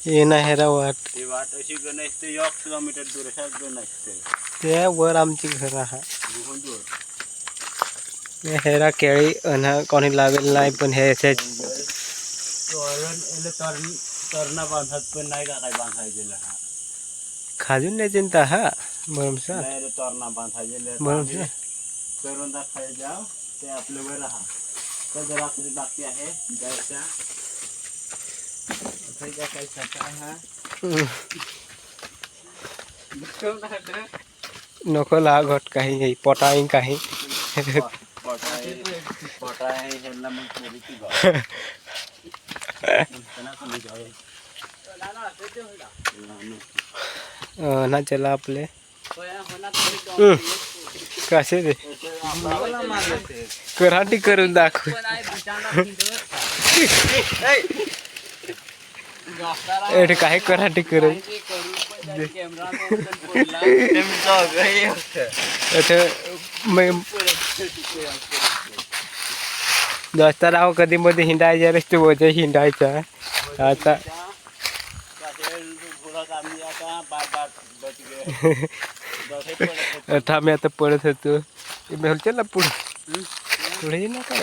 ये नहेरा वाट। ही वाट अशी गण असते एक किलोमीटर दूर अशा गण असते त्या वर आमची घर आहा गुहून दूर। हेरा केळी अन कोणी लागेल नाही पण हे असे तो तरण तरणा बांधत पण नाही काय बांधाय गेलं हा। खाजून नाही चिंता हा म्हणून सर नाही रे तरणा बांधाय गेलं म्हणून सर करून दाखाय जाव ते आपले वर राहा। तर तो जरा आपली बाकी आहे जायच्या इथे काय काय सकाळ हा काही पटाई काही। ना चला आपले। हम्म. कसे रे कराटी करून दाखव। एवढे काही कराटे करून एवढे मग दोस्ता राव हो, कधी मध्ये हिंडायच्या रस्ते वजे हिंडायचा आता आता आम्ही आता पळत होतो. मी चला पुढे पुढे ना काय?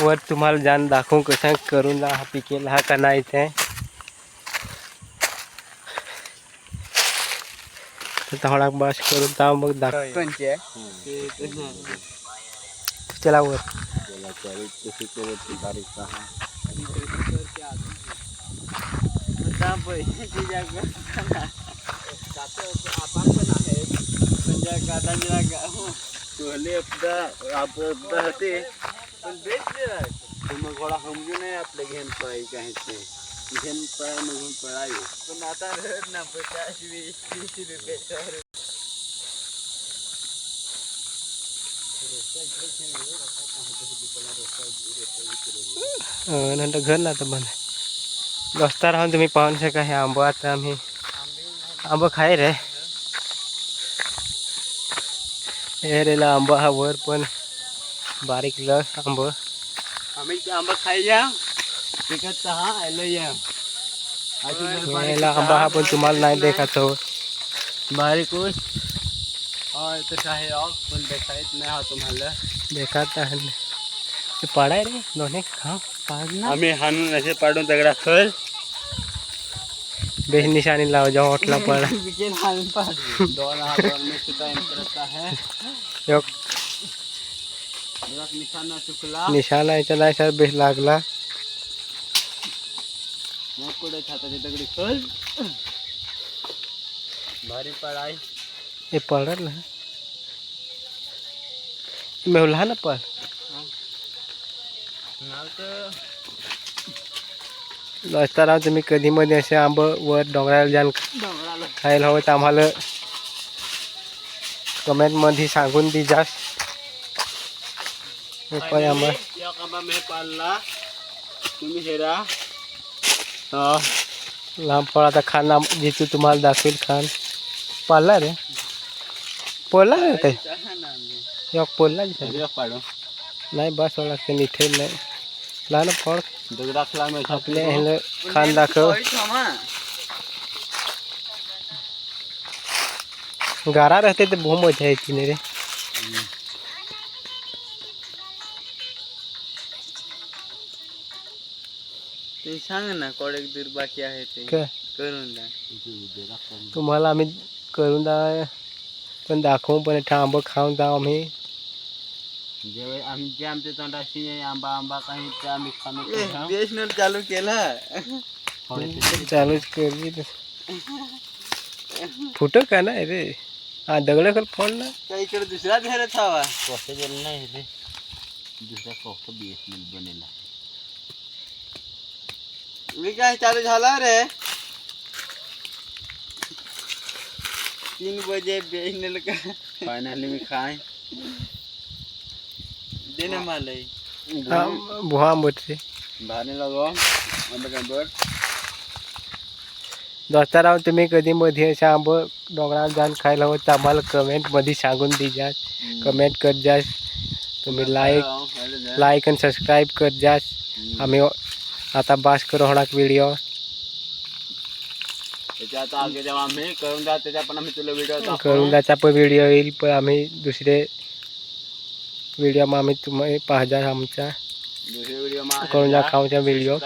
वर तुम्हाला जाण दाखवू कसं करून हा पिकेला हा का नाही ते. थोडा बस करून ता मग दाखव चला वर. मग घोडा समजू नये आपले घेन पाय काय ते घेन पाय मग पळायो पण आता ना पचास वीस तीस रुपये अं, नंतर घर ना तर बंद रस्ता राहून तुम्ही पाहू नाही शका हे आंबा आता आम्ही आंबा खाय रे हे। रेला आंबा हा वर पण बारीक आंब। आम्ही आंबा खायच्या. पिकत हा आलो आंबा हा पण तुम्हाला नाही देखातो बारीक हा पण नाही हा तुम्हाला. देखाता है ते रे दोन्ही खा. पाड आम्ही हाणून असे पाडून दगडा खल बेस निशाणी लाव जाओ हॉटला दोन टाइम करत आहे. एक जरा निशाणा चुकला. निशाणा बेस लागला. मग पुढे छाताची दगडी. खल भारी पडाय हे पडल ना? मेवला ना पड रस्ता राव तुम्ही कधी मध्ये असे आंब वर डोंगराला जाण खायला हवं तर आम्हाला कमेंटमध्ये सांगून दे जास्त. आम्हाला या कामा मी पाळला तुम्ही हेरा हा लांब खाना जिथू तुम्हाला दाखवेल खान पाळला रे पोळला रे ते एक हेरा पाडू नाही बस वाला लागते निठे नाही लहान फळ दगडा खला मी आपले ह्याला खान दाखव गारा रहते तो बहुत मज़ा येते रे ते सांग ना कोडेक दूर बाकी आहे ते. काय? करून द्या तुम्हाला आम्ही करून दा पण दाखवू पण इथं खाऊन जाऊ आम्ही. जेव्हा आमचे आमच्या तोंडाशी आंबा आंबा काही ते आम्ही खाणं बीएसएनएल चालू केला. चालूच करी फुटं का नाही रे? हा दगड खाल फोड ना इकडे दुसरा धरत हवा पॉसिबल नाही रे. दुसरा फक्त बीएसएनएल बनेला. मी काय चालू झाला रे तीन बजे बेचने लगा। फाइनली मी खाए। देने माले। हा बुहा मोठे भाने लगो आंबे दोस्ताराव तुम्ही कधी मध्ये अशा आंब डोंगरावर जाऊन खायला होत तर आम्हाला कमेंटमध्ये सांगून कमेंट कर जा तुम्ही लाईक लाईक आणि सबस्क्राईब कर जा आम्ही आता बास करू होणार व्हिडिओ आम्ही त्याच्या पण आम्ही तुला व्हिडिओ करून त्याचा पण व्हिडिओ येईल पण आम्ही दुसरे व्हिडिओ मग आम्ही तुम्ही पाहजा आमच्या. दुसरे व्हिडिओ करून जा खाऊच्या व्हिडिओ